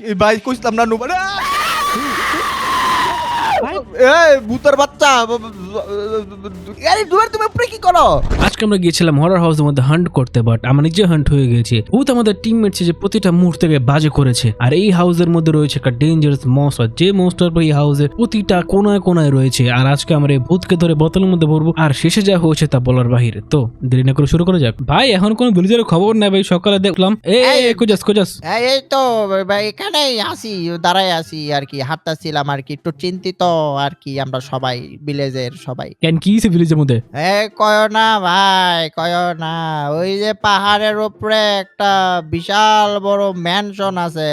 কি- ভাই কইছিলাম না নুবা এই ভূতের বাচ্চা। আরে দুয়ার তুমি উপরে কি করো? আজকে আমরা গিয়েছিলাম হরার হাউসের মধ্যে হান্ট করতে বাট আমরা নিজে হান্ট হয়ে গেছি ভূত আমাদের টিমমেট যে প্রতিটা মুহূর্তকে বাজে করেছে। আর এই হাউসের মধ্যে রয়েছে একটা ডেঞ্জারাস মনস্টার যে মনস্টার এই হাউসের প্রতিটা কোনায় কোনায় রয়েছে। আর আজকে আমরা এই ভূতকে ধরে বোতলের মধ্যে ভরবো। আর শেষে যা হয়েছে তা বলার বাহিরে। তো দেরি না করে শুরু করা যাক। ভাই এখন কোনো ভিলেজের খবর নাই ভাই। সকালে দেখলাম এ এই- কোজাস কোজাস এই এই তো ভাই এখানেই আসি দাঁড়ায় আসি আর কি। হাঁটতেছিলাম আর কি একটু চিন্তিত। আর কি আমরা সবাই ভিলেজের সবাই। কেন কি হয়েছে ভিলেজের মধ্যে? এ কয় না ভাই কয় না। ওই যে পাহাড়ের উপরে একটা বিশাল বড় ম্যানশন আছে।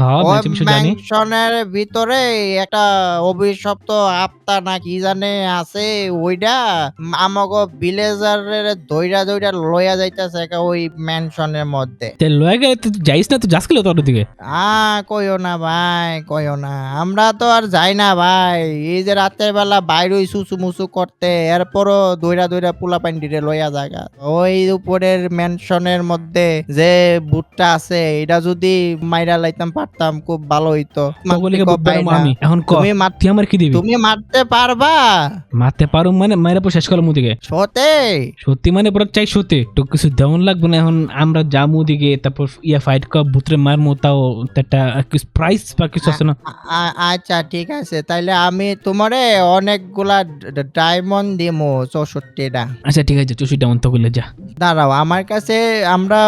হ্যাঁ ওই ম্যাচে জানি। ম্যানশনের ভিতরে একটা অভিশপ্ত আত্মা না কি জানে আছে ওইটা আমাকে ভিলেজারের দইরা দইরা লইয়া যাইতেছে ওই ম্যানশনের মধ্যে। তে লয়ে গেলে তুই যাইস না তো যাস তোর দিকে? আ কইও না ভাই কইও না। আমরা তো আর যাই না ভাই এই যে রাতের বেলা বাইরে সুসু মুসু করতে এরপরও দইরা দইরা পোলা পান্ডিরে লইয়া জায়গা ওই উপরের ম্যানশনের মধ্যে যে বুটটা আছে এটা যদি মাইরা লাইতাম পারতাম খুব ভালো হইতো। মারতে এখন তুমি মার- তুই আমার কি দিবি? তুমি মারতে পারবা। মারতে পারো মানে মায়ের পর শেষ করার মুদিকে সতে। সত্যি মানে পুরো চাই সত্যি। তো কিছু দেওয়ান লাগবে না এখন আমরা যাব দিকে তারপর ইয়া ফাইট কাপ ভুতরে মারমো তাও একটা প্রাইস বা কিছু আছে না? আচ্ছা ঠিক আছে। তাইলে আমি তোমারে অনেকগুলা ডায়মন্ড দিমু চৌষট্টিটা। আচ্ছা ঠিক আছে চুষি ডাউন তো করলে যা। দাঁড়াও আমার কাছে আমরা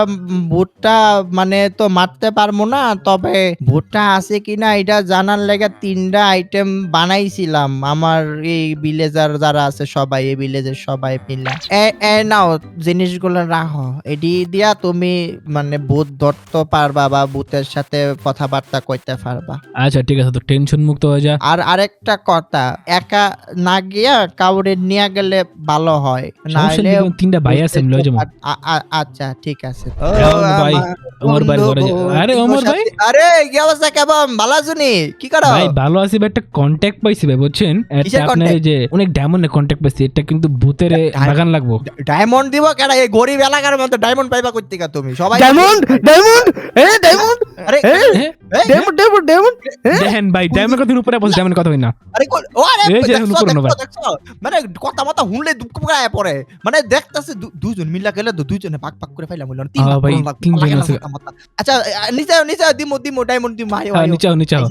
ভুট্টা মানে তো মারতে পারব না তবে ভুট্টা আছে কিনা এটা জানার লেগে তিনটা আইটেম বানাইছিলাম। আমার এই ভিলেজার যারা আছে সবাই এই ভিলেজের সবাই মিলে। এ এ নাও জিনিসগুলো রাখো। এটি দিয়া তুমি মানে ভূত ধরতে পারবা বা ভূতের সাথে কথাবার্তা কইতে পারবা। আচ্ছা ঠিক আছে তো টেনশন মুক্ত হয়ে যা। আর আরেকটা কথা একা না গিয়া কাউরে নিয়ে গেলে ভালো হয় নাহলে তিনটা ভাই আছে লয়ে যাব। আচ্ছা ঠিক আছে। ভাই? ওমর ভাই ঘরে আরে ওমর ভাই? আরে কি অবস্থা কেমন? ভালো আছুনি কি করো? ভাই ভালো আছি ভাই, একটা কন্ট্যাক্ট পাইছি ভাই বুঝছেন? একটা আপনার যে অনেক ডায়মন্ডের কন্ট্যাক্ট পাইছি এটা কিন্তু ভূতের বাগান লাগবো। ডায়মন্ড দিব কেন? এই গরিব এলাকার মধ্যে ডায়মন্ড পাইবা করতে গা তুমি? সবাই ডায়মন্ড ডায়মন্ড এ ডায়মন্ড আরে ডায়মন্ড ডায়মন্ড ডায়মন্ড দেখেন ভাই ডায়মন্ড কথা উপরে বসে ডায়মন্ড কথা হয় না আরে আরে? মানে কথা মতো হুনলে দুঃখ গায়ে পড়ে। মানে দেখতাছে দুজন মিলা গেলে তো দুজনে পাক পাক করে ফাইলাম না, তিন হ্যাঁ ভাই, করলাম, তিনজন লাগে না আছে। আচ্ছা নিচে নিচে দিমু দিমু ডায়মন্ড দিমু আয়ো হ্যাঁ আয়ো। নিচাও নিচাও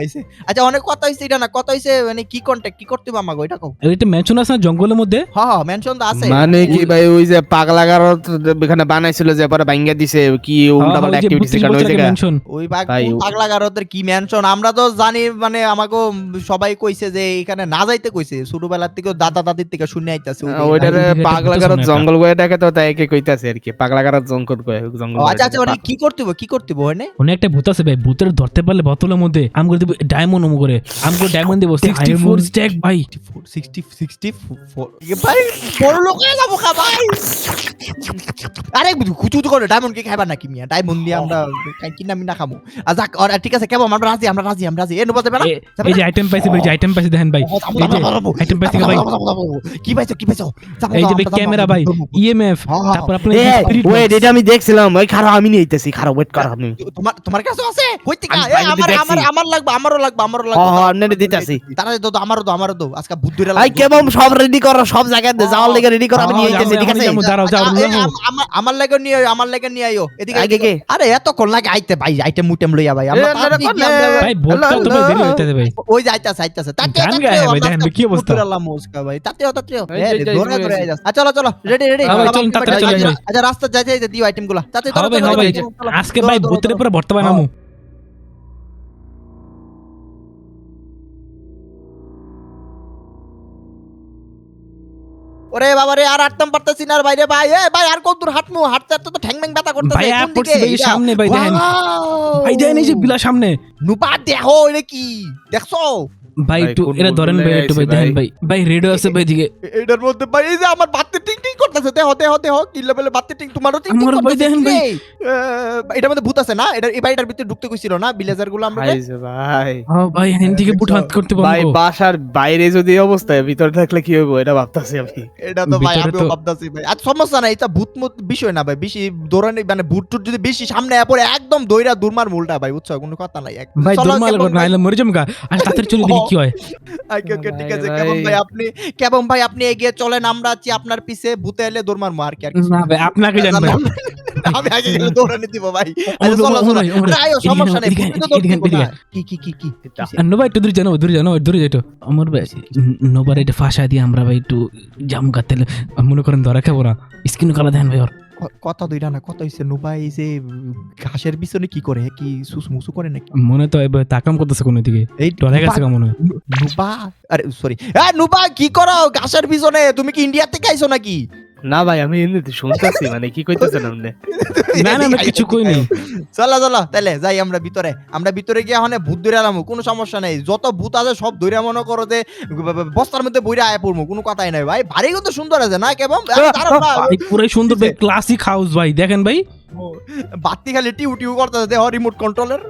আইছে, আচ্ছা অনেক কথা হইছে এটা না কথা হইছে মানে কি কন্টাক্ট কি করতে হবে আমাকে ওইটা কও। এটা মেনশন আছে না জঙ্গলের মধ্যে? হ্যাঁ হ্যাঁ মেনশন তো আছে। মানে কি ভাই ওই যে পাগলা গারো এখানে বানাইছিল যে পরে ভাঙ্গা দিছে কি উল্টা পাল্টা অ্যাক্টিভিটিস কারণে ওই জায়গা ওই পাগলা গারদের কি মেনশন আমরা তো জানি মানে আমাকে সবাই কইছে যে এখানে না যাইতে কইছে। ছোটবেলার থেকে দাদা দাদির থেকে শুনে আইতাছে ওইটারে ওই জায়গাটা পাগলা বুঝতেছো গারো না। জঙ্গল গয়ে ডাকে তো তাই কইতাছে আর কি। পাগলা জঙ্গল গয়ে জঙ্গল আচ্ছা আচ্ছা কি করতে কি ওখানে একটা ভূত আছে ভাই ভূতের ধরতে পারলে বোতলের মধ্যে আম করে দিব ডায়মন্ড ওমো করে। আম করে ডায়মন্ড দিব। 64 স্ট্যাক ভাই। 60 64 ভাই বড় লোক হয়ে যাব খা ভাই। আরে কুচু তো করে ডায়মন্ড কে খাইবা নাকি মিয়া? ডায়মন্ড দিয়ে আমরা কিনা মিনা খামু। আর যাক ঠিক আছে কেমন? আমরা রাজি আমরা রাজি আমরা রাজি। এ নবাতে এই যে আইটেম পাইছি ভাই যে আইটেম পাইছি দেখেন ভাই। এই যে আইটেম পাইছি ভাই। কি পাইছো কি পাইছো? এই যে ভাই ক্যামেরা ভাই ইএমএফ তারপর আপনার এ স্পিরিট ওয়েট এটা আমি দেখছিলাম। ওই খারাপ আমি নিতেছি খারাপ ওয়েট কর আপনি। তোমার তোমার কাছে আছে? কই থেকে? আমার আমার আমার লাগবে আমারও লাগবে আমারও হ্যাঁ লাগবে হ্যাঁ দিতেছি। তারা তো আমারও আমারও আজকে বুদ্ধুরা আই কেমন সব রেডি করো সব জায়গায় যাওয়ার লেগে রেডি করো আমি নিয়ে হ্যাঁ, আইতেছি ঠিক আছে? দাঁড়াও যাও। আমার লাগে নিয়ে আমার লাগে নিয়ে আইও এদিকে আগে? আরে এত কোন লাগে আইতে ভাই আইটেম মুটেম লইয়া ভাই। আমরা। ভাই ভূতটা তো ভাই দেরি হইতাছে ভাই। ওই যে আইতাছে তাতে কি অবস্থা? মুস্কা ভাই। ধরে ধরে আইতাছে। আচ্ছা চলো চলো। রেডি রেডি হ্যাঁ ভাই, চলে যাই। আচ্ছা রাস্তা যাইতে যাইতে দিও আইটেমগুলা। তাতে হবে হবে আজকে ভাই ভূতের উপরে ভর্তা বানামু। ওরে বাবা রে আর হাঁটতাম পারতেছি না আর বাইরে ভাই। এ ভাই আর কত দূর হাঁটমু? হাঁটতে হাঁটতে তো ঠ্যাং ম্যাং ব্যথা করতেছে। ভাই, আর পড়ছে ভাই, সামনে? ভাই, দেখেন। ভাই দেখেন এই যে বিলা সামনে। নুপা দেখো এটা কি? দেখছ? ভাই একটু এটা ধরেন ভাই একটু ভাই দেখেন ভাই? ভাই। রেডিও আছে ভাই দিকে এটার মধ্যে ভাই এই যে আমার বাত্তে টিং টিং করতেছে দেহ দেহ দেহ। কি লেভেলে বাত্তে টিং? তোমারও টিং টিং ভাই দেখেন ভাই। এটার মধ্যে ভূত আছে না? এটা এই বাড়িটার ভিতরে ঢুকতে কইছিল না ভিলেজারগুলো আমরা ভাই ভাই। ও ভাই হ্যান্ড থেকে বুট হাত করতে ভাই বাসার বাইরে যদি এই অবস্থায় ভিতরে থাকলে কি হইব? এটা ভাবতাছি আমি। এটা তো ভাই আমিও ভাবতাছি ভাই। আর সমস্যা নাই এটা ভূত মুত বিষয় না ভাই। বেশি দৌড়ানি মানে ভূত টুট যদি বেশি সামনে আয় পড়ে একদম দইরা দুরমার মুলটা ভাই বুঝছ? কোনো কথা নাই ভাই মরে আর তাড়াতাড়ি চলে দেখি কি হয়? ওকে ঠিক আছে। কেমন ভাই। আপনি কেমন ভাই আপনি এগিয়ে চলেন আমরা আছি আপনার পিছে ভূতে এলে দৌড় মারবো আর কি আর না ভাই আপনাকে জান ভাই আমি আগে গেলে দৌড়ানি দিব ভাই। আচ্ছা, চলো চলো। আয়ো, সমস্যা নেই। কি কি কি কি? নোবা একটু দূরে জানো দূরে জানো দূরে যাইতো আমার ভাই নোবার এটা ফাঁসা দিয়ে আমরা ভাই একটু জাম গাতেলে মনে করেন ধরা খাব না। স্কিন কালা দেন ভাই ওর। ক- কথা দুইটা না কথা হইছে নুবা এই যে ঘাসের পিছনে কি করে? কি সুসমুসু করে নাকি? মনে তো এবার তাকাম করতেছে কোন দিকে এই টলে গেছে কেমন নুবা? আরে সরি হ্যাঁ নুবা কি করো? ঘাসের পিছনে তুমি কি ইন্ডিয়া থেকে আইছো নাকি? না ভাই আমি এমনিতে শুনতেছি মানে কি কইতেছেন আপনি? না না আমি কিছু কই নাই চলো চলো তাহলে যাই আমরা ভিতরে। আমরা ভিতরে গিয়ে হনে ভূত ধরে আলাম কোনো সমস্যা নেই। যত ভূত আছে সব ধরে মনে করো যে বস্তার মধ্যে বইরা আয় পড়ব কোনো কথাই নাই ভাই। ভারী কিন্তু সুন্দর আছে না ভাই পুরাই সুন্দর ভাই ক্লাসিক হাউস ভাই। দেখেন ভাই। বাতি খালি টিউ টিউ করতেছে দেহ রিমোট কন্ট্রোলের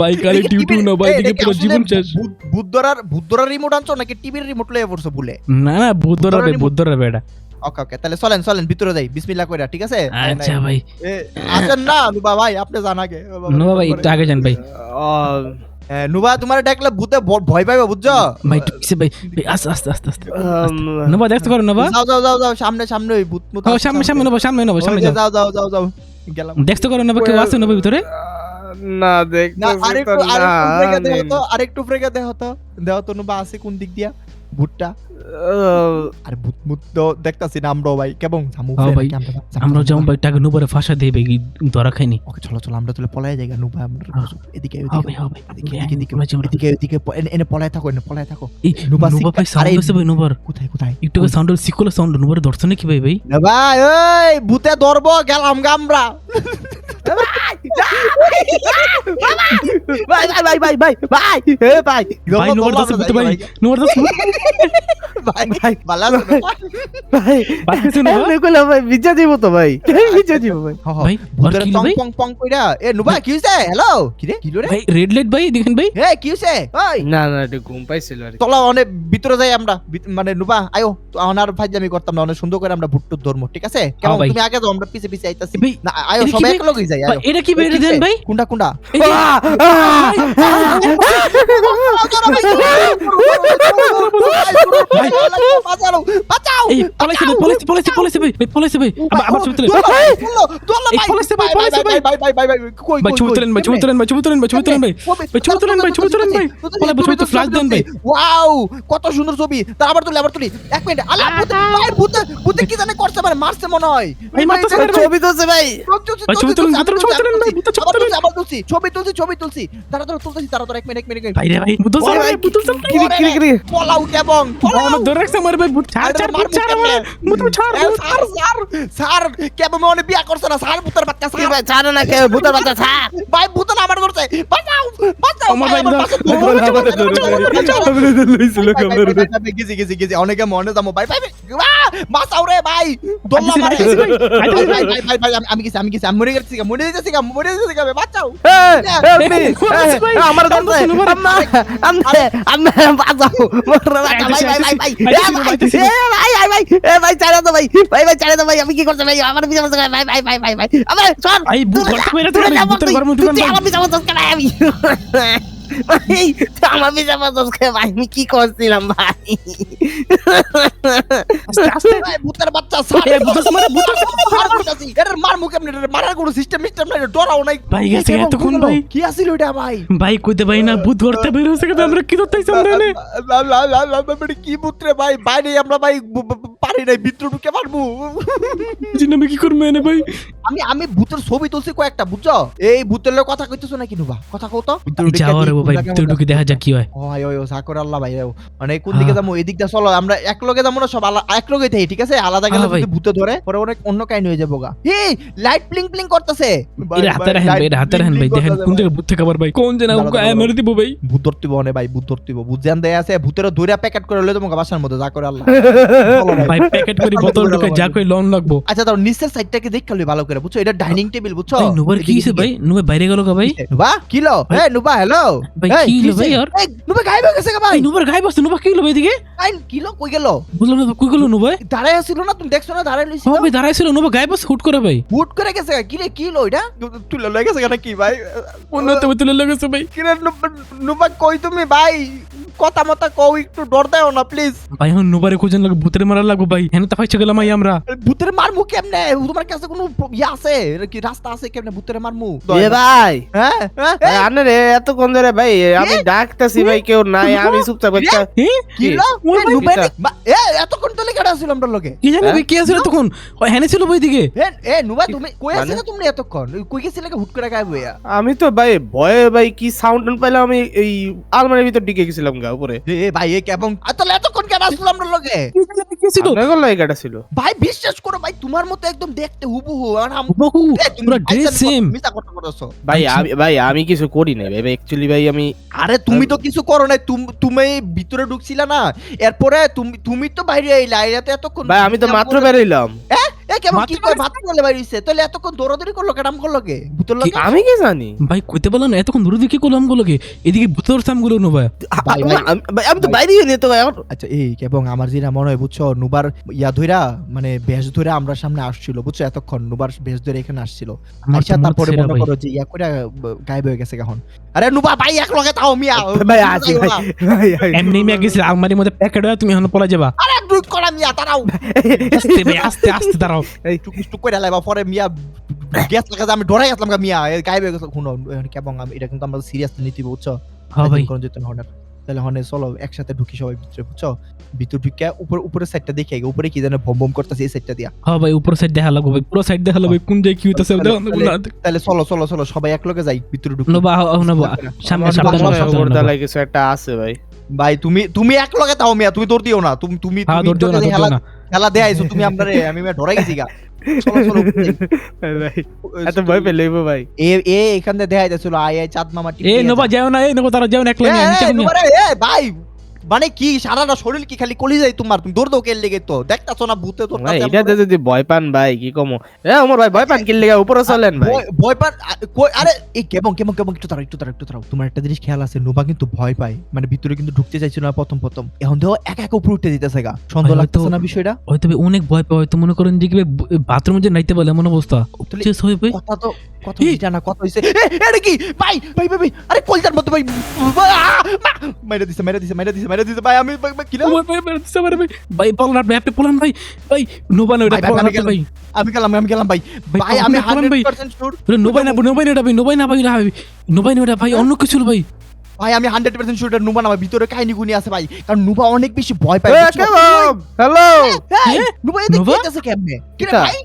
ভাই কালে টিউটু না ভাই দিকে পুরো জীবন শেষ। বুদ্ধরার বুদ্ধরার রিমোট আনছো নাকি টিভির রিমোট লয়ে পড়ছো ভুলে? না না বুদ্ধরা ভাই বুদ্ধরা ভাই এটা। ওকে ওকে তাহলে চলেন চলেন ভিতরে যাই। বিসমিল্লাহ কইরা ঠিক আছে? আচ্ছা ভাই। এ, আসেন না নুবা ভাই আপনি জান আগে। নোবা ভাই একটু আগে যান ভাই। নুবা তোমার ডাকলে ভূতে ভয় পাইবে বুঝছ? ভাই ভাই। আস্তে আস্তে আস্তে আস্তে। নোবা দেখতে করো নোবা। যাও যাও যাও যাও সামনে সামনে ওই ভূত মুত সামনে সামনে নোবা সামনে নোবা সামনে যাও। যাও যাও যাও গেলাম। দেখতে করো নোবা কেউ আছে নোবা ভিতরে? না না দেখতেছি তো আরেকটু আরেকটু ফ্রেগে দেহ তো আরেকটু ফ্রেগে দেহ তো। দেহ তো নুবা আছে কোন দিক দিয়া ভূতটা। আর ভূত মুত তো দেখতাছি না আমরাও ভাই। কেমন? জামু হ্যাঁ ভাই, আমরা? যেমন ভাই টাকা নোবারে ফাঁসা ভাই ধরা খাইনি। ওকে চলো চলো আমরা তাহলে পলায় যাই নুবা আমরা হ্যাঁ। এদিকে এদিকে ভাই এদিকে হ্যাঁ, এদিকে এদিকে এদিকে এনে- পলায় থাকো এনে পলায় থাকো। নোবা নোবা ভাই সাউন্ড আছে ভাই নোবার কোথায় কোথায়? একটু সাউন্ড সিকুলা সাউন্ড নোবার ধরছে নাকি ভাই ভাই? ভাই ওই ভূতে ধরবো গেলাম গামরা ভাই ভাই ভাই ভাই ভাই ভাই ভাই ভাই নোবার ধরছে ভূতে ভাই নোবার ধরছে। ভাই ভাই ভালো আছো তো? ভাই ভাই ভিজা তো ভাই ভিজা দিব ভাই। ভাই কি ভাই পং পং কইরা এ নুবা কি হইছে হ্যালো কি রে কি রে ভাই রেড লাইট ভাই দেখেন ভাই এ কি হইছে ওই না না এটা ঘুম পাইছিল আর চলো অনেক ভিতরে যাই আমরা মানে নুবা আয়ো তো আর ফাইজামি করতাম না অনেক সুন্দর করে আমরা ভুট্টুর ধর্ম ঠিক আছে কেমন তুমি আগে যাও আমরা পিছে পিছে আইতাছি না আয়ো সবাই এক লগে যাই আয়ো এটা কি ভাই এটা দেন ভাই কোনটা কোনটা এই যে- আহ, আহ, বাঁচাও বাঁচাও এই পলাইছে ভাই পলাইছে পলাইছে পলাইছে ভাই ভাই পলাইছে ভাই। আবার আবার ছবি তুলেন এই! পলাইছে ভাই, পলাইছে ভাই। ভাই। ছবি তুলেন ভাই ছবি তুলেন ভাই ছবি তুলেন ভাই ছবি তুলেন ভাই। ভাই, ছবি তুলেন ভাই, ছবি তুলেন ভাই। বলে, ছবি তো flash দেন ভাই। ওয়াও কত সুন্দর ছবি। তা আবার তুলি আবার তুলি। এক মিনিট আল্লাহ ভূতে ভাই ভূতে ভূতে কি জানে করছে মানে মারছে মনে হয়। ভাই, মারতেছে ভাই, না, ভাই। ছবি তুলছে ভাই। ভাই, ছবি তুলেন, ভিতরে ছবি তুলেন ভাই, ভিতরে ছবি আবার তুলেন। তুলছি, আবার তুলছি ছবি তুলছি ছবি তুলছি তারা তোরা তুলতেছি তারা তোরা এক মিনিট এক মিনিট ভাই রে ভাই বুদ্ধ ভাই বুদ্ধ স্যার কিরি কিরি কিরি পলাও কেবং পলাও আমার ধরে রাখছে আমার ভাই বুট ছাড় ছাড় বুট ছাড় আমার বুট ছাড় এ, স্যার স্যার স্যার কেবং মনে বিয়া করছে না স্যার ভূতের বাচ্চা কি স্যার ভাই ছাড়ে না কে ভূতের বাচ্চা ছাড় ভাই ভূতের আমার ধরছে বাঁচাও বাঁচাও আমার ভাই, ভাই আমার ধর- পাশে আমার ধরো, ভাই বাঁচাও, ধরে- বাঁচাও, ধরে- বাঁচাও, ধরে- বাঁচাও। ধরে- লইছিল ভাই, ভাই, ক্যামেরা ভাই, ভাই, ভাই, গেছি গেছি গেছি অনেকে মনে যাব ভাই ভাই ভাই আহ, বাঁচাও রে ভাই দোল্লা মারে আইতেছি, ভাই, ভাই আইতেছি, ভাই ভাই ভাই ভাই আমি- আমি গেছি আমি গেছি আমি মরে গেছি গা, মরে গেছি গা, মরে গেছি গা, বাঁচাও এই, help me, এই, এই, ভাই, আমার কাম ধরছে, করছে, number- আম্মা, আম্মা, আম্মা, বাঁচাও, মোরে বাঁচাও, ভাই, ভাই, ভাই, ভাই, ভাই, ছাড়ো তো, ভাই, ভাই, ভাই, ছাড়ো তো, ভাই, আমি কি করছি, ভাই, আমার পিছে বসে, ভাই, ভাই, ভাই, ভাই, ভাই, আমার সর, ভাই, বুক যা, মেরে তুই- আমার বসে, ভাই, আমি, ভাই, আমার পিছে বসে, ভাই, আমি কি করছিলাম, ভাই? আস্তে আস্তে। ভাই ভূতের বাচ্চা স্যার ভূতের মারে, ভূতের স্যার কইতাছি এর মার মুখ এমনি মারার কোনো সিস্টেম মিস্টেম নাই ডরাও নাই। ভাই গেছে এতক্ষণ ভাই। কি আছিল ওটা ভাই? ভাই কইতে ভাই না ভূত গর্তে বের হইছে কিন্তু আমরা কি ধরতেছি আমরা নে লা, লা, লা, লা, লা, লা, কি পুত্রে ভাই বাইরে আমরা ভাই পারি নাই ভিতরে ঢুকে পারব জিন আমি কি করব এনে ভাই? আমি আমি ভূতের ছবি তুলছি কয়েকটা বুঝছ? এই ভূতের লোক কথা কইতেছো নাকি নুবা? কথা কও তো। যাওয়ার ভাই ভিতরে ঢুকে দেখা যাক কি হয়। ওই ওই ওই করে আল্লাহ ভাই মানে কোন দিকে হ্যাঁ। যাব দিয়ে চলো আমরা এক লগে যাব না সব এক লগে থাকি ঠিক আছে? আলাদা গেলে হ্যাঁ যদি ভূতে ধরে পরে অনেক অন্য কাহিনী হয়ে যাব গা। এই লাইট ব্লিং ব্লিং করতেছে। এর হাতে রাখেন ভাই এর হাতে রাখেন ভাই দেখেন কোন জায়গায় ভূত থেকে ভাই কোন জায়গায় দাঁড়াও, দাঁড়াও। মেরে দিব ভাই? ভূত ধরতে বনে ভাই ভূত ধরতে ভূত জান দেয়া আছে ভূতের দৌড়া প্যাকেট করে লয়ে তোমাকে বাসার মধ্যে যা করে আল্লাহ। ভাই। ভাই প্যাকেট করে বোতল ঢুকে যা করে লন লাগবো। আচ্ছা তাও নিচের সাইডটাকে দেখতে লই ভালো করে বুঝছ? এটা ডাইনিং টেবিল বুঝছ? ভাই নুবার কি ভাই? নুবা বাইরে গেল গা ভাই? নুবা কিলো ভাই- হ্যাঁ নুবা হ্যালো ভাই, কি হলো ভাই আর? নুবা গায়েব হয়ে গেছে ভাই। ভাই নুবার গায়ে বসছে নুবা কি হলো ভাই এদিকে? আইন কিলো কই গেল? বুঝলাম না তো, কই গেল নুবা দাঁড়ায় আছিল না তুমি দেখছ না দাঁড়ায় লইছিল নুবা বসে হুট করে ভাই। হুট করে গেছে কি রে কি লো এটা তুলে লয়ে গেছে কেন কি ভাই? অন্য তুমি তুলে লেগেছে ভাই। কি রে নুবা- নুবা কই তুমি ভাই? কথা মতা কও একটু ডর দাও না প্লিজ ভাই এখন নুবারে খুঁজেন লাগে ভূতের মারা লাগবো ভাই। হেন তো পাইছে গেলাম আমরা। ভূতের মারমু কেমনে? তোমার কাছে কোনো ইয়ে আছে? কি রাস্তা আছে কেমনে ভূতের মারমু? এ ভাই হ্যাঁ হ্যাঁ। ভাই, আনে রে এতক্ষণ ধরে ভাই আমি ডাকতেছি ভাই কেউ নাই আমি চুপচাপ একটা কি এ, এতক্ষণ তো লেগে আমরা লগে। কি জানি ভাই কি আছিল তখন? ও হেনে ছিল ভাই দিকে। এ নুবা তুমি কই মানে? আছিলে তুমি এতক্ষণ? কই গেছিলে হুট করে গায়েব হইয়া আমি তো ভাই ভয়ে ভাই কি সাউন্ড পাইলাম আমি এই আলমারির ভিতর ঢুকে গেছিলাম গা উপরে। এ এ, ভাই এ কেমন তাহলে এতক্ষণ কেন আসছিল আমরা লগে? কি জানি ভাই, কি ছিল? ছিল। ভাই বিশ্বাস করো ভাই তোমার মতো একদম দেখতে হুবহু আর আম- বহু এ, পুরো ড্রেস সেম মিথ্যা কথা বলছো। ভাই। আমি ভাই আমি কিছু করি নাই ভাই অ্যাকচুয়ালি ভাই আমি আরে তুমি তো কিছু করো নাই। তুম- ভিতরে ঢুকছিলা না। এরপরে তুমি তুমি তো বাইরে আইলা এত এতক্ষণ ভাই আমি তো মাত্র বেরোইলাম এ কেমন মাত্র কি করে ভাত বলে বাইরে হইছে? তাহলে এতক্ষণ দৌড়াদৌড়ি করল কেডাম করল কে? ভূতের লোকে? আমি কি জানি? ভাই কইতে না এতক্ষণ দূরে দিকে করলাম গুলোকে এদিকে ভূতের সামগুলো নুবা ভাই, ভাই। আমি- তো বাইরে নিয়ে তো আচ্ছা এই এবং আমার যেটা মনে হয় বুঝছ নুবার ইয়া ধইরা মানে বেশ ধরে আমরা সামনে আসছিল বুঝছ এতক্ষণ নুবার বেশ ধরে এখানে আসছিল। আচ্ছা তারপরে মনে। করো যে ইয়া গায়েব হয়ে গেছে এখন। আরে নুবা ভাই এক লগে তাও মিয়া। ভাই আছি ভাই ভাই, ভাই। এমনি মিয়া গেছে আলমারির মধ্যে প্যাকেট হয়ে তুমি এখন পলা যাবা। আরে ডুট করা মিয়া তারাও আস্তে ভাই আস্তে আস্তে দাঁড়াও। টুক টুক করে লাইবা পরে মিয়া গ্যাস লাগা আমি ডরাই গেছিলাম মিয়া। গাইবে হয়ে শুনো আমি এটা কিন্তু আমরা সিরিয়াস নিতে হবে, বুঝছ? হ্যাঁ ভাই। কোন যেত না হনের তাহলে হনে চলো একসাথে ঢুকি সবাই ভিতরে বুঝছ? ভিতর ঢুকে উপর উপরের সাইডটা দেখে উপরে কি জানে ভম ভম করতেছে এই সাইডটা দিয়া। হ্যাঁ ভাই উপর সাইড দেখা লাগবে ভাই পুরো সাইড দেখা লাগবে কোন জায়গায় কি হইতাছে তাহলে- দেখো না। তাহলে চলো চলো চলো সবাই এক লগে যাই ভিতরে ঢুকি। নবা নবা সামনে সামনে মনে হয় কিছু একটা আছে ভাই। ভাই তুমি তুমি এক লগে তাও মিয়া তুমি দৌড় দিও না তুমি তুমি হ্যাঁ তুমি খেলা খেলা দেয়াইছো তুমি আমরা আমি ডরাই গেছি গা। এত ভয় পেলে ভাই। এ এ এখান দেখা দেখাই যাচ্ছিল আই আই চাঁদ মামা এ নবা যাও। না এ নবা তারা যাও না একলা নিয়ে ভাই মানে কি সারাটা শরীর কি খালি কলি যায় তোমার? তুমি দৌড় দাও কেল লেগে তো? দেখতাছো না ভূতে তোর ভাই কাছে এটাতে যদি ভয় পান ভাই কি কমো? এ আমার ভাই ভয় পান কি লেগে উপরে চলেন ভাই। ভয়- পান কই- আরে এই কেমন কেমন কেমন? একটু তারাও একটু তারাও একটু তারাও তোমার একটা জিনিস খেয়াল আছে নোবা কিন্তু ভয় পায়। মানে ভিতরে কিন্তু ঢুকতে চাইছিল না প্রথম প্রথম। এখন দেখো একা একা উপরে উঠতে দিতেছে গা। সন্দেহ লাগতেছে না বিষয়টা? হয়তো অনেক ভয় পায় হয়তো মনে করেন যে কি বাথরুমে যে নাইতে পারলে এমন অবস্থা। শেষ হয়ে ভাই। কথা তো কথা এই! এটা না কথা হইছে। এ, এটা কি? ভাই ভাই ভাই আরে কলজার মতো ভাই মেরে দিছে মেরে দিছে মেরে দিছে মেরে দিছে ভাই আমি ভাই, ভাই, কি না? ভাই ভাই দিতে পারে ভাই। ভাই পলান আপনি আপনি পলান ভাই। ভাই নোবা না এটা ভাই, ভাই, পলান আমি ভাই। আমি গেলাম আমি গেলাম ভাই। ভাই, ভাই আমি পলান, পলান, ভাই। 100% শিওর ওরে নোবাই না নোবাই না ভাই নোবাই না ভাই ভাই। নোবাই না এটা ভাই অন্য কিছু ভাই। ভাই আমি 100% শিওর এটা নুবা না ভিতরে কাহিনী গুনি আছে ভাই। কারণ নুবা অনেক বেশি ভয় পায় এ, হ্যালো? হ্যাঁ? নুবা এদিকে কেমনে? কি ভাই?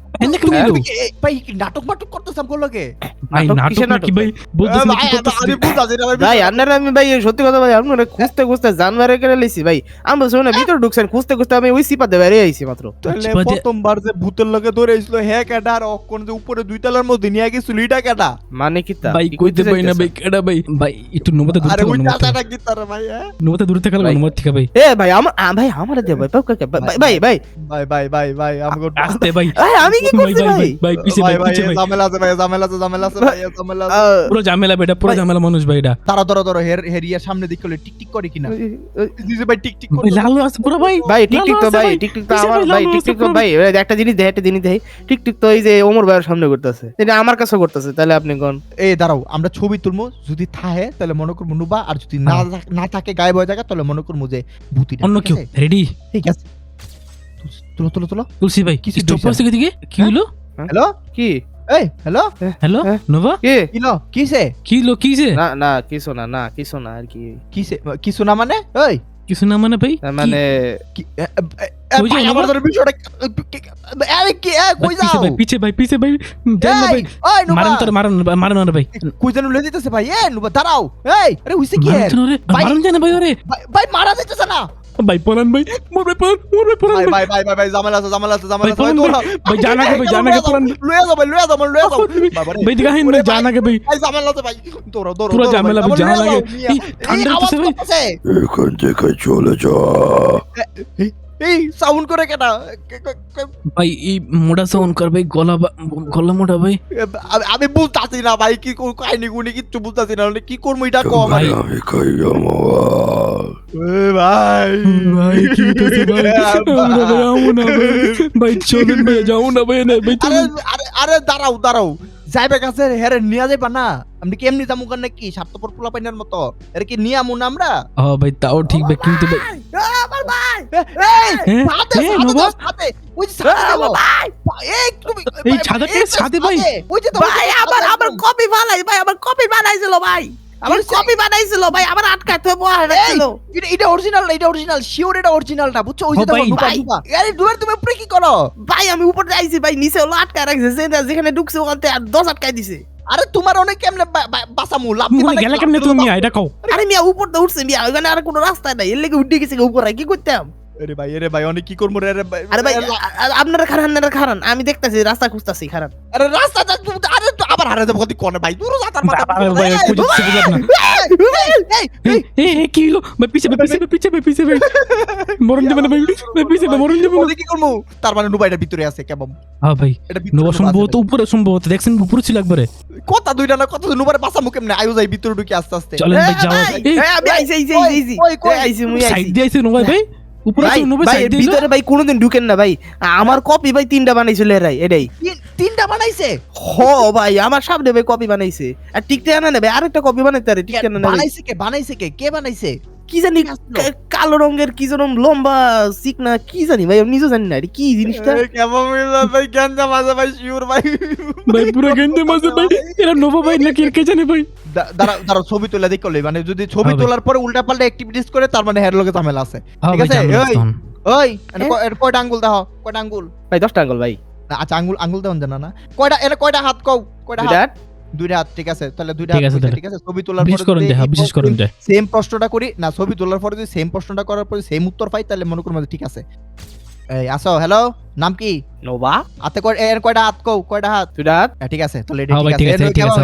ভাই নাটক মাটক করতেছ আমগো লগে? ভাই নাটক, নাটক কিসের নাকি নাটক? ভাই? বলতেছ এ, না ভাই, কি করতেছ আমি বুঝাছি না ভাই ভাই আপনারা আমি ভাই সত্যি কথা ভাই আপনারা খুঁজতে খুঁজতে জানবারে করে লইছি ভাই। আমি বলছি ভিতরে ঢুকছেন খুঁজতে খুঁজতে আমি ওই সিপাতে বেরিয়ে আইছি মাত্র। তাহলে চিপা দিয়ে- প্রথমবার যে ভূতের লগে ধরে আইছিল হে কেডা? আর অক্ষণ যে উপরে দুই তলার মধ্যে নিয়ে গেছিল এটা কেডা? মানে কি তা? ভাই কইতে কইতে না ভাই কেডা ভাই? ভাই একটু নোবাতে দূরে আরে থাকো ওই নোবাতে চাচাটা কি তার ভাই হ্যাঁ? নোবাতে দূরে থাকো ভাই। নোবাতে ভাই। এ ভাই আমার ভাই আমার দে ভাই পাও ভাই ভাই ভাই। ভাই ভাই ভাই ভাই আমাকে আস্তে ভাই। ভাই আমি কি করছি ভাই ভাই? ভাই পিছে ভাই ভাই ভাই পিছে ভাই। ঝামেলা আছে ভাই ঝামেলা আছে ঝামেলা পুরো ঝামেলা বেটা পুরো ঝামেলা মানুষ ভাই এটা তারা ধরো ধরো হের হেরিয়ার সামনে দিক করলে টিক টিক করে কিনা? ভাই টিক টিক করে লালু আছে পুরো ভাই ভাই তো ভাই টিকটিক তো আমার ভাই তো ভাই একটা জিনিস দেয় একটা জিনিস দেয় তো এই যে ওমর ভাইয়ের সামনে করতেছে। এটা আমার কাছে করতেছে তাহলে আপনি কোন? এই দাঁড়াও আমরা ছবি তুলবো যদি থাহে তাহলে মনে করব নুবা আর যদি না না থাকে গায়েব হয়ে থাকে তাহলে মনে করব যে ভূতিটা অন্য কেউ রেডি ঠিক আছে। তুলো তুলো তুলো। তুলসী ভাই কিছু স্টপ কি হলো? হ্যালো? কি? এই হ্যালো হ্যালো হ্যাঁ? নোভা কি কিলো কিসে কি হলো কিছে না না কিছু না না কিছু না আর কি কিসে কিছু না মানে ওই কিছু না মানে ভাই মানে মারা যাইতেছে না ভাই পলান ভাই মোর ভাই পলান মোর ভাই পলান ভাই ভাই ভাই ভাই ভাই ভাই জামালা আছে জামালা আছে জামালা ভাই, আছে পলান দৌড়াও। ভাই, জানা কে ভাই, জানা কে পলান। লয়ে যাও ভাই লয়ে যাও ভাই, লয়ে যাও বাবারে। ভাই দিকে হাইন ভাই ওরে জানা কে ভাই ভাই জামালা আছে ভাই দৌড়াও দৌড়াও পুরো দৌড়াও ঝামেলা ভাই, ভাই, আবার জানা লয়ে লাগে। যাও, মিয়া। এই, এই ঠান্ডা আওয়াজ লাগতেছে ভাই। করতেছে। এখান থেকে চলে যা এই সাউন্ড করে কেটা কে- কে- কে- ভাই এই মোটা সাউন্ড কর ভাই গলা বা- গলা মোটা ভাই। আমি- বুঝতাছি না ভাই কি কর- কাহিনী গুনি কিচ্ছু বুঝতাছি না। মানে কি করব এটা কম? ভাই। আমি খাইয়া ভাই। ভাই কি হইতেছে ভাই? আমরা না ভাই ভাই। চলেন ভাই যাও না ভাই না ভাই আরে আরে দাঁড়াও দাঁড়াও। যাইবে কাছে হেরে নিয়া যাইবা না। আমি কেমনি যাব কারণ কি স্বার্থপর পোলা পাইনের মতো। এর কি নিয়ে আমু না আমরা? ও ভাই তাও ঠিক ভাই কিন্তু ভাই আমার ভাই! এই? সাথে সাথে সাথে ওই সাথে দাও। এই তুমি এই ছাদে কে? ভাই? ওই যে ভাই আমার আমার কপি বানাই ভাই আমার কপি বানাইছিল ভাই। আমার হয়েছে? কপি বানাইছিল ভাই আমার আটকাতে বলা রাখছিল এটা এটা অরিজিনাল এটা অরিজিনাল শিওর এটা অরিজিনালটা বুঝছ? ওই যে আরে দুবার তুমি উপরে কি করো? ভাই আমি উপরে যাইছি ভাই নিচে হলো আটকায় রাখছে যেখানে ঢুকছে ওখান থেকে আর দশ আটকায় দিছে। আরে তোমার অনেক কেমনে বাসামু লাভ মনে গেলে কেমনে তুমি? মিয়া এটা কও আরে মিয়া উপর তো উঠছে মিয়া ওখানে আর কোনো রাস্তা নাই। এর লেগে উঠে গেছে উপরে কি করতাম? আরে ভাই আরে ভাই অনেক কি করব রে? আরে ভাই আপনারা খারান আপনারা খারান। আমি দেখতাছি রাস্তা খুঁজতাছি খারান। আরে রাস্তা আরে তো আবার হারে কোনে ভাই দূর যা তার মাথা ভাই কুछ বুঝাত না এই এই এই এই, কি হলো ভাই পিছে পিছে পিছে পিছে ভাই মরণ যাবে না ভাই ভাই পিছে মরণ যাবে না কি করব তার মানে নুবা ভিতরে আছে কেমন হ্যাঁ ভাই এটা ভিতরে নবা নুবা সম্ভবত উপরে সম্ভবত দেখছেন উপরে ছিল একবারে কথা দুইটা না কথা নুবার বাঁচামু কেমনে আয়ু যাই ভিতরে ঢুকে আস্তে আস্তে চলেন ভাই যাও ভাই, এই এ, আমি আইছি আইছি ওই, আইছি ওই, আইছি সাইড দিয়ে আইছে নবাই ভাই উপরে নবাই ভাই সাইড দিয়ে ভিতরে ভাই কোনোদিন ঢুকেন না ভাই আমার কপি ভাই তিনটা বানাইছিল এরাই এটাই তিনটা বানাইছে? হ ভাই আমার সামনে ভাই কপি বানাইছে। আর টিকতে আনা নেবে আরেকটা কপি বানাইতে আরে টিকতে আনা নেবে। বানাইছে কে? বানাইছে কে? কে বানাইছে? কি জানি কালো রঙের কি যেন লম্বা চিকনা কি জানি ভাই আমি নিজেও জানি না কি জিনিসটা? কেমন মিলা ভাই গাঞ্জা মাজা ভাই শিওর ভাই। ভাই পুরো গেন্দে মাঝে ভাই এরা নবা ভাই নাকি কে জানে ভাই? দা- দাঁড়াও দাঁড়াও ছবি তোলা দিক করলে মানে যদি ছবি হবে। তোলার পরে উল্টা পাল্টা অ্যাক্টিভিটিস করে তার মানে হের লগে ঝামেলা আছে। হ্যাঁ ঠিক আছে, ওই। ওই এর কয়টা আঙ্গুল দাও কয়টা আঙ্গুল? ভাই দশটা আঙ্গুল ভাই। না, আচ্ছা আঙ্গুল আঙ্গুল দেওয়ান জানা না। কয়টা এর কয়টা হাত কও? কয়টা হাত? দুইটা হাত ঠিক আছে। তাহলে দুইটা হাত। ঠিক আছে? ছবি তোলার বিশেষ পরে বিশেষ করুন সেম প্রশ্নটা করি না ছবি তোলার পরে যদি সেম প্রশ্নটা করার পরে সেম উত্তর পাই তাহলে মনে করুন ঠিক আছে। এই আসো হ্যালো নাম কি? নোবা। আতে কয় এর কয়টা হাত কও কয়টা হাত? দুইটা হাত হ্যাঁ, ঠিক আছে তো এটা ভাই, ঠিক আছে ঠিক আছে,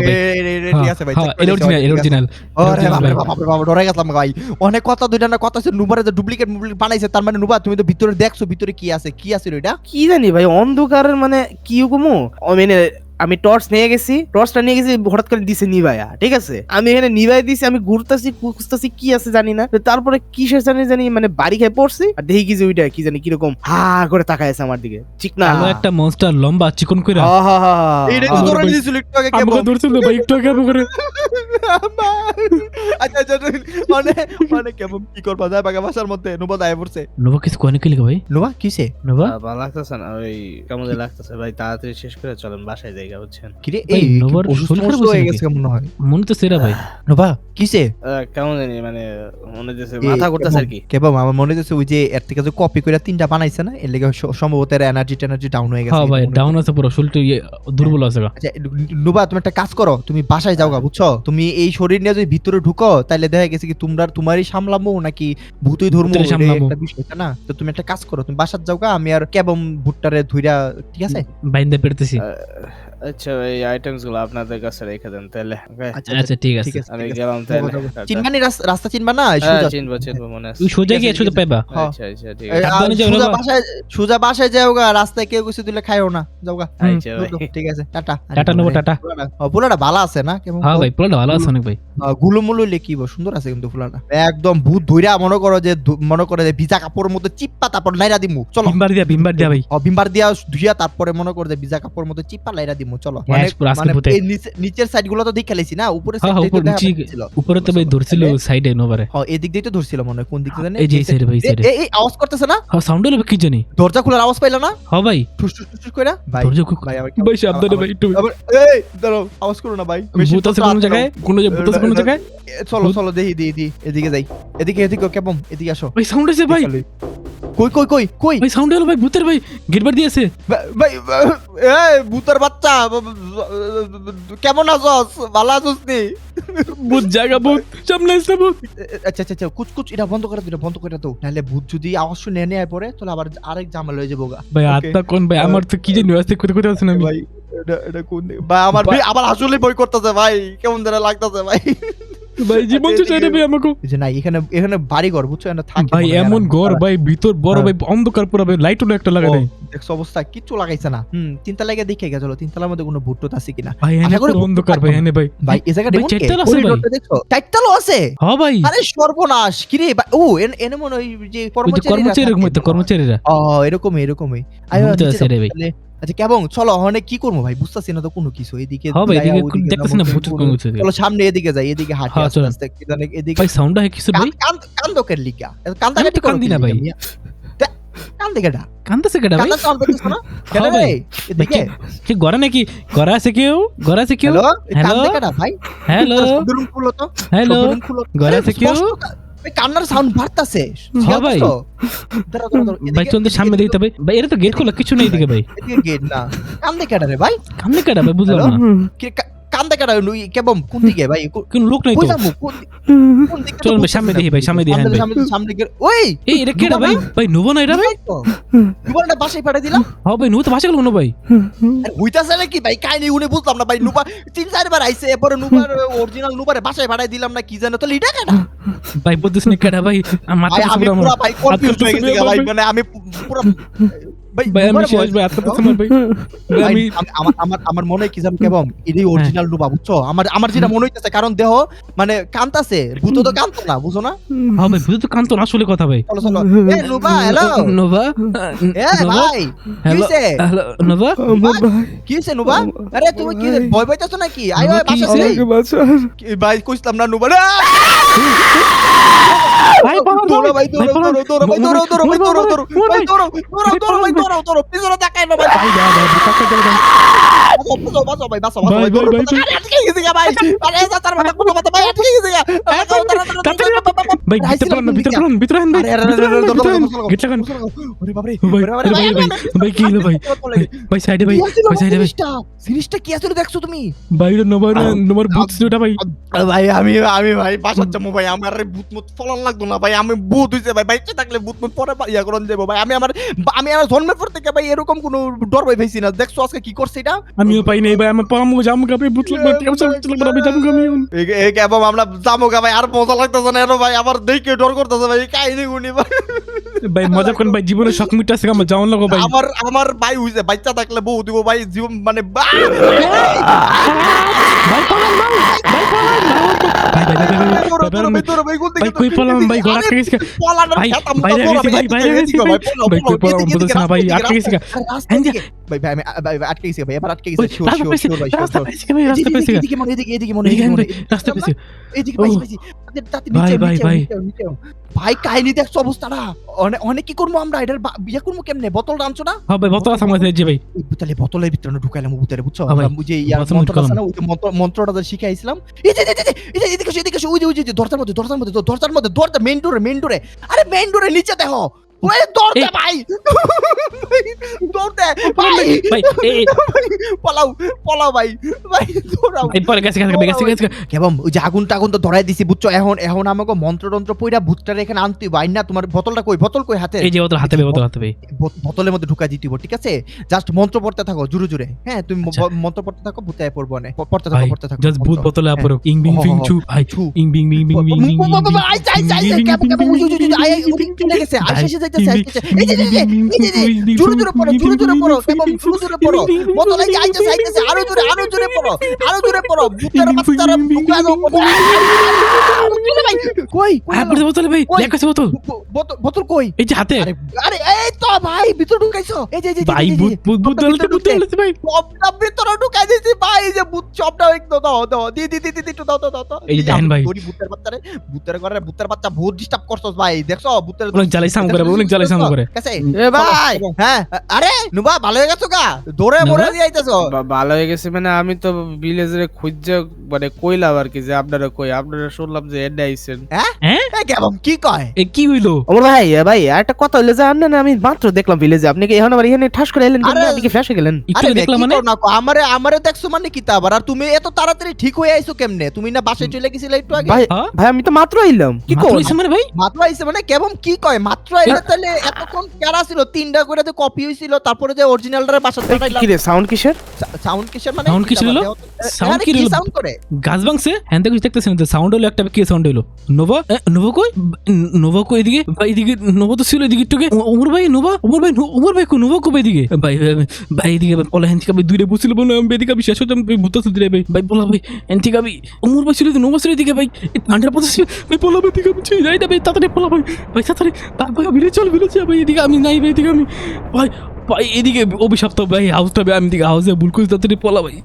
ঠিক আছে, ভাই। এর অরিজিনাল এর অরিজিনাল আরে। বাপ, বাপরে বাপ, ডরে গেলাম ভাই। অনেক কথা দুইটা না কথা আছে নুবারে যে ডুপ্লিকেট বানাইছে তার মানে নুবা তুমি তো ভিতরে দেখছ ভিতরে কি আছে কি আছে রে এটা কি জানি ভাই অন্ধকারের মানে কি কমু? ও মানে আমি টর্চ নিয়ে গেছি টর্চটা নিয়ে গেছি হঠাৎ করে দিছে নিভাইয়া ঠিক আছে? আমি এখানে নিভাই দিছি আমি ঘুরতেছি খুঁজতেছি কি আছে জানি না। তারপরে কিসের জানি জানি মানে বাড়ি খেয়ে পড়ছি আর দেখি কি যে ওইটা কি জানি কীরকম হা করে তাকায় আছে আমার দিকে। ঠিক না? একটা মনস্টার লম্বা চিকন কইরা। হা হা হা এইটাই তো ধরে ভাই- একটু আগে আমাকে ধরছিল ভাই একটু আগে আমাকে করে আচ্ছা আচ্ছা মানে মানে কেমন কি করবা? যায় বাগা বাসার মধ্যে নুবা দায় পড়ছে। নবা কিছু কোনে কি লিখে ভাই? নুবা কিসে? নবা ভালো লাগতেছে না ওই কেমন লাগতেছে ভাই তাড়াতাড়ি শেষ করে চলেন বাসায় জায়গা বুঝছেন কি এই নুবার শরীর হয়ে গেছে মনে হয়। মনে তো সেরা ভাই। নুবা কিসে কেমন জানি মানে মনে হচ্ছে মাথা করতেছে আর কি। কেবল আমার মনে হচ্ছে ওই যে এর থেকে যে কপি করে তিনটা বানাইছে না এর লেগে সম্ভবত এর এনার্জি টেনার্জি ডাউন হয়ে গেছে। হ্যাঁ ভাই ডাউন আছে পুরো শরীরটা ইয়ে দুর্বল আছে আচ্ছা নুবা তুমি একটা কাজ করো তুমি বাসায় যাও গা বুঝছ? তুমি এই শরীর নিয়ে যদি ভিতরে ঢুকো তাহলে দেখা গেছে কি তোমরা তোমারই সামলামো নাকি ভূতই ধর্ম একটা বিষয় না? তো তুমি একটা কাজ করো তুমি বাসার যাও গা আমি আর কেবম ভুট্টারে ধুইরা ঠিক আছে? বাইন্দা আচ্ছা এই আইটেমসগুলো আপনাদের কাছে রেখে দেন তাহলে আচ্ছা ঠিক আছে। আমি গেলাম তাহলে। চিনবানি রাস্তা চিনবা না? হ্যাঁ, সোজা চিনবো চিনবো মনে আছে। সোজা গিয়ে সোজা পাইবা। হ্যাঁ। আচ্ছা আচ্ছা ঠিক আছে। সোজা বাসায় সোজা বাসায় যাও গা রাস্তায় কেউ কিছু দিলে খাইও না। যাও গা হুম, আচ্ছা ঠিক আছে টাটা। টাটা নেব টাটা। ও, ভালো আছে না? কেমন হ্যাঁ ভাই পুরোটা ভালো আছে অনেক ভাই। গুলো মুলো লিখিব সুন্দর আছে কিন্তু ফুলাটা। একদম ভূত ধইরা মনে করো যে মনে করে যে ভিজা কাপড়ের মতো চিপ্পা তারপর লাইরা দিমু। চলো। ভিমবার দিয়া ভিমবার দিয়া ভাই। ও, বিম্বার দিয়া ধুইয়া তারপরে মনে করে যে ভিজা কাপড়ের মতো চিপ্পা লাইরা দিমু। দেখব চলো। মানে নিচের সাইডগুলো তো দেখে লেছি না উপরে হ্যাঁ উপর তো ভাই ধরছিল সাইডে নোভারে হ্যাঁ এদিক দিয়ে তো ধরছিল মনে হয় কোন দিক থেকে এই যে সাইডে ভাই সাইডে এই আওয়াজ করতেছে না? হ্যাঁ সাউন্ড হলো কি জানি? দরজা খোলার আওয়াজ পাইলো না? হ্যাঁ ভাই। ঠুস ঠুস ঠুস কইরা? ভাই দরজা খুব ভাই ভাই সাবধানে ভাই একটু এই দাঁড়াও আওয়াজ করো না ভাই। ভূত আছে কোন জায়গায়? কোন ভূত আছে কোন জায়গায়? চলো চলো দেখি দি দি এদিকে যাই। এদিকে এদিকে কেমন? এদিকে আসো। ভাই সাউন্ড আছে ভাই। কই কই কই কই? ভাই সাউন্ড হলো ভাই ভূতের ভাই গেট বার দিয়েছে। ভাই এই ভূতের বাচ্চা কেমন আছস? ভালো আছস নি? ভূত জায়গা ভূত সামনে আসছে ভূত। আচ্ছা আচ্ছা আচ্ছা কুচ কুচ এটা বন্ধ করে দিও বন্ধ করে দাও। নাহলে ভূত যদি আওয়াজ শুনে নেয় পরে তাহলে আবার আরেক ঝামেলা হয়ে যাব ভাই. আত্মা কোন ভাই? আমার তো কি জানি আসতে কোথায় কোথায় আছেন আমি। ভাই এটা কোন ভাই আমার ভাই। আবার আসলে বই করতেছে ভাই। কেমন যেন লাগতেছে ভাই। ভাই জীবন তো চাই ভাই আমাকে। যে না এখানে এখানে বাড়ি ঘর বুঝছ? না থাকি ভাই এমন ঘর ভাই ভিতর বড় হ্যাঁ। ভাই অন্ধকার পুরো ভাই লাইটও একটা লাগা নাই। দেখছ অবস্থা কিচ্ছু লাগাইছে না। হুম তিনটা লাগে দেখে গেছিল তিনতলার মধ্যে কোনো ভুট্টো আছে কিনা? ভাই এনে আশা করি পুরো অন্ধকার ভাই এনে ভাই। ভাই এই জায়গাটা কে? চারতলা আছে ভাই। করিডোরটা দেখছ? চারতলাও আছে? হ্যাঁ ভাই। আরে সর্বনাশ কিরে ভাই, ও এনে মনে ওই যে কর্মচারীরা কর্মচারী এরকম। হইতো কর্মচারীরা। ও এরকমই এরকমই। আয়ো, আছে রে ভাই। আচ্ছা কেমন চলো অনেক কি করব ভাই? বুঝতেছি না তো কোনো কিছু। এদিকে যাইয়া এদিকে দেখতেছি না ভূত কোন কিছু চলো সামনে এদিকে যাই এদিকে হাঁটি হ্যাঁ, আস্তে আস্তে এদিকে ভাই সাউন্ডটা কিছু ভাই? কান- কান কান্দকের লিগা। কান্দা আমি তো কান্দি না ভাই। কেডা? ভাই? হ্যাঁ ভাই। এদিকে। কি নাকি? আছে কেউ? আছে কেউ? হ্যালো? ভাই? হ্যালো? খুলো তো। হ্যালো? আছে কেউ? কান্নার সাউন্ড বাড়তাছে। হ্যাঁ ভাই। ভাই সামনে দিতে ভাই ভাই এটা তো গেট খোলা কিছু নেই দিকে ভাই। গেট না। কান্দে কেডা রে ভাই? কান্দে কেডা ভাই বুঝলাম? না। কান্দে নুই কেবম কোন দিকে ভাই? কোন লোক নাই তো। চলুন ভাই, সামনে না। দেখি ভাই, সামনে দেখি, হ্যাঁ সামনে- ভাই। সামনে- ওই! এই এটা কেডা ভাই? ভাই নুবো না এটা ভাই? বাসায় পাঠিয়ে দিলাম? হ্যাঁ ভাই নুবো তো ভাষা গেল ভাই? হইতাছে নাকি ভাই? কাহিনী উনি বুঝলাম না ভাই নুবা তিন চারবার আইছে এরপরে নুবার অরিজিনাল নুবারে বাসায় পাঠাই দিলাম না কি জানো তো লিডা কেডা? ভাই বুঝছিস না কেডা ভাই? মাথা আমি পুরো পুরা ভাই কনফিউজ হয়ে গেছি ভাই। মানে আমি পুরো ভাই ভাই আমি নুবার শেষ voice- ভাই আত্মা পুরো আমার ভাই। ভাই, ভাই, আমি আমি- আমার আমার আমার মনে হয় কি জানো কেবম? এটাই অরিজিনাল নুবা বুঝছ? আমার আমার যেটা মনে হইতেছে কারণ দেহ মানে কান্তাছে ভূত তো কান্ত না বুঝো না? হ্যাঁ ভাই বুঝতে তো কান্ত না আসলে কথা ভাই। চলো চলো। এ নুবা হ্যালো নোভা এ ভাই কি হ্যালো হইছে? হ্যালো নোভা কি হইছে নুবা আরে তুমি কি ভয় পাইতেছো নাকি? আয় নুবা, আয় কি বাসা হইছে? নেই কি ভাই কইছিলাম না নুবা ভাই পালান দৌড়ো ভাই। ভাই, দৌড়ো পালান। দৌড়ো দৌড়ো ভাই দৌড়ো দৌড়ো ভাই দৌড়ো দৌড়ো মোর ভাই ভাই, দৌড়ো দৌড়ো দৌড়ো ভাই দৌড়ো দৌড়ো দৌড়ো পিছনে তাকাই না ভাই ভাই, ভাই, ভাই, কাকা, কাকা, কাকা। বাঁচো বাঁচো ভাই বাঁচো ভাই, ভাই ভাই, দৌড়ো ভাই, আটকে গেছে ভাই আরে তার মাথা পুরো মাথা ভাই আটকে গেছে ভাই ভিতরে না ভিতরে পড়ান ভিতরে আন ভাই আরে আরে ভিতরে আন, ভিতরে আন। গেট লাগান ওরে বাবা রে ভাই ভাই ভাই ভাই কি হলো ভাই ভাই, ভাই সাইডে ভাই ভাই সাইডে ভাই সিরিজটা কি আসলে দেখছ তুমি ভাই ভূত আমি আমি ভাই বাসার যাব ভাই আমার ভূত মুত ফলন লাগতো না ভাই আমি ভূত হইছে ভাই বাইচে থাকলে ভূত মুত পরে ইয়া করন যাব ভাই আমি আমার আমি আমার জন্মের পর থেকে ভাই এরকম কোনো ডর ভাই পাইছি না দেখছ আজকে কি করছে এটা আমিও পাই নাই ভাই আমার পামু জামু কাপে ভূত লাগবে আছে ভূত লাগবে আমি জামু কামি এই কেবল আমরা যাব গা ভাই আর মজা লাগতেছে না এর ভাই আবার দেখে ডর করতেছে ভাই কাহিনী গুনি ভাই ভাই মজা করেন ভাই জীবনে শখ মিট আছে আমার যাওয়ান লাগো ভাই আমার আমার ভাই হইছে বাচ্চা থাকলে বউ দিব ভাই জীবন মানে বা- ভাই পালান ভাই ভাই পালান ভাই ভাই ভাই ভাই ভাই দৌড়ো, দৌড়ো, ভাই, ভাই দৌড়ো, ভাই, কোন দিকে ভাই কই দৌড়ো? পালাম ভাই ঘর আরে, আটকে গেছে পলানোর ভাই খেতাম না, বাইরে দৌড়ো, গেছি ভাই বাইরে এদিকে, গেছি এদিকে, ভাই পলাও, ভাই কই পলাও, পালাম এদিকে, বুঝছ না ভাই এদিকে, আটকে গেছি রাস্তা এদিকে। দিকে। ভাই ভাই আমি ভাই ভাই, আটকে গেছি ভাই এবার আটকে গেছি শিওর শিওর শিওর ভাই রাস্তা পেয়েছি ভাই রাস্তা পেয়েছি এদিকে মনে এদিকে এদিকে মনে এদিকে এদিকে মনে রাস্তা পেয়েছি এদিকে পাইছি ও। পাইছি তাদের- তাদের ভাই, ভাই, ভাই। নিচে, নিচে। ভাই কাহিনী দেখছ অবস্থাটা অনেক অনেক কি করব আমরা এটার বিয়ে করব কেমনে বোতল টানছো না হ্যাঁ ভাই বত আছে আমার যে ভাই ওই বোতলের ভিতরে ঢুকাইলাম ভিতরে বুঝছ হ্যাঁ আমরা বুঝে ইয়ার বোতল মন্ত্রটা আছে না ওই মন্ত্র- মন্ত্রটা যে শিখাইছিলাম এই যে এদিকে এসো, এদিকে এসো, ওই যে ওই যে ওই যে, দরজার মধ্যে দরজার মধ্যে দরজার মধ্যে দরজা মেইন ডোরে মেইন ডোরে আরে মেইন ডোরে নিচে দেখো เฮ้ยโดนแต่ไป โดนแต่ไป ไม่เอ้ย পলাও পলাও ভাই ভাই দৌড়াও। এই পরে গেছে গেছে গেছে গেছে কেবম ওই যে আগুন টাগুন তো ধরাই দিছি বুঝছ? এখন এখন আমাকে মন্ত্র তন্ত্র পইরা ভূতটারে এখানে আনতে ভাই না তোমার বোতলটা কই? বোতল কই হাতে? এই যে বোতল হাতে বোতল হাতে ভাই বোতলের মধ্যে ঢুকাই দিতে ঠিক আছে? জাস্ট মন্ত্র পড়তে থাকো জুরে জুরে হ্যাঁ তুমি আচ্ছা। মন্ত্র পড়তে থাকো ভূতে পড়ব না পড়তে থাকো পড়তে থাকো জাস্ট ভূত বোতলে হ্যাঁ। আপরো ইং বিং ফিং চু ভাই ছু। ইং বিং বিং বিং বিং বিং বিং বিং আইছে, আইছে, কেবল, কেবল, উই, উই, উই, উই, আই, আই, উই, চলে গেছে, আইছে, আইছে, যাইতেছে, এই যে, জোরে জোরে পড়ো, জোরে জোরে পড়ো, কেবল, জোরে জোরে পড়ো। বোতল যে, আইতেছে, আইতেছে, আরও দূরে আরও দূরে পড়ো, আরও দূরে পড়ো, ভূতের বাচ্চারা ভাই, কই হ্যাঁ বোতল বোতল ভাই লেখা আছে বোতল বোতল বোতল কই এই যে হাতে আরে আরে এই তো ভাই ভিতর ঢুকাইছো এই যে ভাই ভূত ভূত ভূত ঢুকছে। দলতে ভাই চপটা ভিতরে ঢুকাই ভাই যে ভূত চপটা একদম দাও দাও দি দি দি দি একটু দাও দাও দাও এই দেখেন ভাই। বাচ্চারে ভূতের ঘরে ভূতের বাচ্চা ভূত ডিস্টার্ব করছস ভাই দেখছ? ভূতের অনেক জ্বালাই সাম করে অনেক জ্বালাই সাম করে। কাছে এ ভাই হ্যাঁ আরে নুবা ভালো হয়ে গেছো গা? দৌড়ে মরে দিয়ে আইতাছো ভালো হয়ে গেছে মানে আমি তো ভিলেজে খুঁজে মানে কইলাম আর কি যে আপনারা কই? আপনারা শুনলাম যে এডে আইছেন। হ্যাঁ? এই কেমন? কি কয়? এ কি হইল? আমার ভাই এ ভাই একটা কথা হইল যে আপনি না আমি মাত্র দেখলাম ভিলেজে আপনি কি এখন আবার এখানে ঠাস করে এলেন? কেন আপনি কি হয়ে গেলেন? একটু আরে দেখলাম মানে? আমারে আমারে দেখছ মানে কি তা আবার আর তুমি এত তাড়াতাড়ি ঠিক হয়ে আইছো কেমনে? তুমি না বাসায় চলে গেছিলে একটু আগে? ভাই হ্যাঁ? ভাই আমি তো মাত্র আইলাম। কি হইছে মানে ভাই? মাত্র আইছে মানে? কেমন কি কয়? মাত্র আইলে তাহলে এতক্ষণ কেরা ছিল তিনটা করে যে কপি হইছিল তারপরে যে অরিজিনালটারে বাসাতে পাঠাইলাম কি রে সাউন্ড কিসের? সাউন্ড কিসের মানে? Sound কিসের হলো? Sound কি সাউন্ড করে? গাছ ভাঙছে? হ্যাঁ দেখো দেখতেছেন তো সাউন্ড হলো একটা কি সাউন্ড হলো? নোভা? নোভা কই? নোভা কই এদিকে? ভাই এদিকে নোভা তো ছিল এদিকে একটু ওমর ভাই নোভা? ওমর ভাই নো- ওমর ভাই কো নোভা কবে এদিকে? ভাই ভাই, এদিকে পলা হ্যান্ড থেকে দুইটা বসছিল বলে আমি এদিকে আমি শেষ হতাম ভূত দিলে ভাই। ভাই বলা ভাই হ্যান্ড থেকে আমি ভাই ছিল নোভা ছিল এদিকে, ভাই। হান্ড্রেড পার্সেন্ট ভাই পলা ভাই এদিকে আমি ছিই যাই না, ভাই, তাড়াতাড়ি পলা ভাই। ভাই, তাড়াতাড়ি ভাই বিলে চল বিলে চল ভাই, এদিকে আমি নাই, ভাই, এদিকে আমি। ভাই ভাই, এদিকে অভিশাপ্ত ভাই হাউসটা ভাই, আমি এদিকে হাউসে ভুল করেছি, তাড়াতাড়ি পলা ভাই।